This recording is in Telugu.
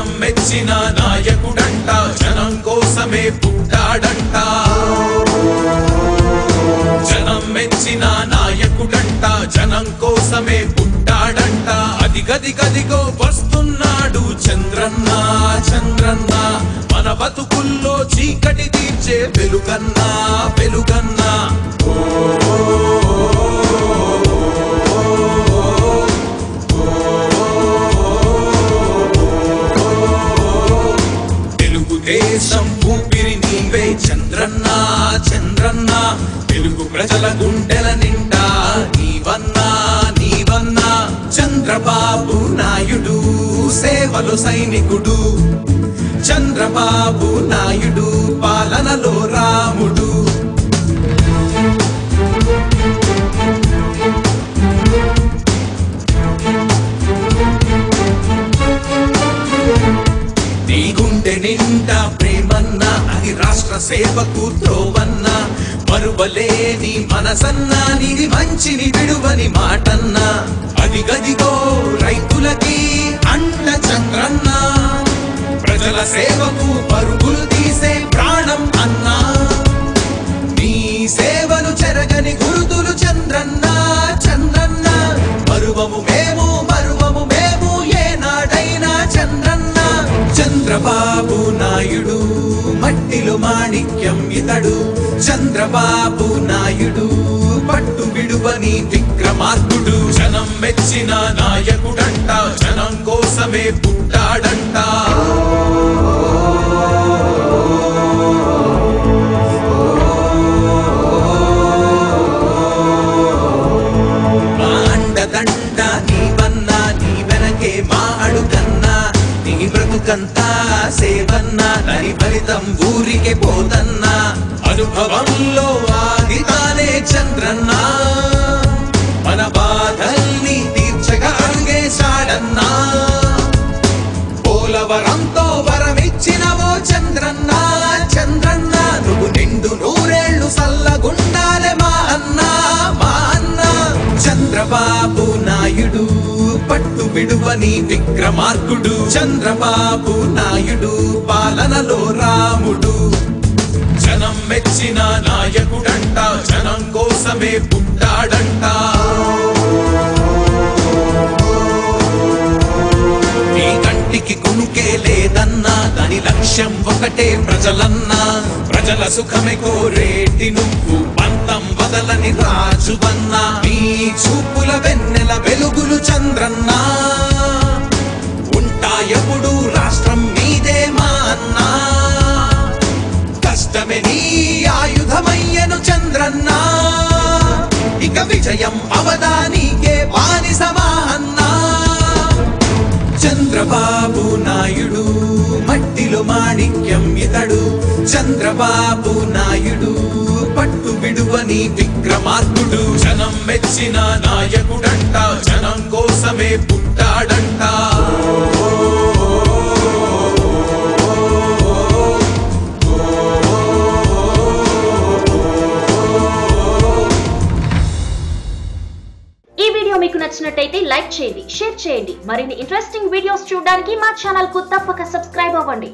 జనం మెచ్చిన నాయకుడంట జనం కోసమే పుట్టాడంట. జనం మెచ్చిన నాయకుడంట జనం కోసమే పుట్టాడంట. అది గది గదిగో వస్తున్నాడు చంద్రన్న చంద్రన్న. మన బతుకుల్లో చీకటి తీర్చే వెలుగన్నా వెలుగన్నా. దేశం ఊపిరి నువ్వే చంద్రన్న చంద్రన్న. తెలుగు ప్రజల గుండెల నిండా నీవన్నా నీవన్నా. చంద్రబాబు నాయుడు సేవలు సైనికుడు. చంద్రబాబు నాయుడు పాలనలో రాముడు. నీ గుండె నిండా ప్రేమన్న అది రాష్ట్ర సేవకు త్రోవన్న. మరువలేని మనసన్న నీది మంచిని విడువని మాటన్న. అది గదిగో రైతులకి అండ చంద్రన్న. ప్రజల సేవకు పరుగులు తీసే ప్రాణం అన్నా. నీ సేవలు చెరగని గురుతులు చంద్రబాబు నాయుడు మట్టిలో మాణిక్యం ఇతడు. చంద్రబాబు నాయుడు పట్టు విడువని విక్రమార్కుడు. జనం మెచ్చిన నాయకుడంట జనం కోసమే పుట్టాడంట. సేవన్నా దాని ఫలితం ఊరికే పోతన్నా. అనుభవంలో ఆదితానే చంద్రన్నా. పట్టు విడువని విక్రమార్కుడు చంద్రబాబు నాయుడు పాలనలో రాముడు. జనం మెచ్చిన నాయకుడంట జనం కోసమే పుట్టాడంట. నీ కంటికి కునుకే లేదన్నా దాని లక్ష్యం ఒకటే ప్రజలన్నా. ప్రజల సుఖమే కోరేటి నువ్వు. వదలని రాజువన్నా నీ చూపుల వెన్నెల వెలుగులు చంద్రన్నా. ఉంటాయప్పుడు రాష్ట్రం మీదే మా అన్నా. కష్టమే నీ ఆయుధమయ్యను చంద్రన్నా. ఇక విజయం అవదానికే బానిసమా అన్నా. చంద్రబాబు నాయుడు మట్టిలో మాణిక్యం ఇతడు. చంద్రబాబు నాయుడు పట్టు విడువని విక్రమార్కుడు. జనం మెచ్చిన నాయకుడంట జనం కోసమే పుట్టాడంట. ఈ వీడియో మీకు నచ్చినట్టయితే లైక్ చేయండి షేర్ చేయండి. మరిన్ని ఇంట్రెస్టింగ్ వీడియోస్ చూడడానికి మా ఛానల్కు తప్పక సబ్స్క్రైబ్ అవ్వండి.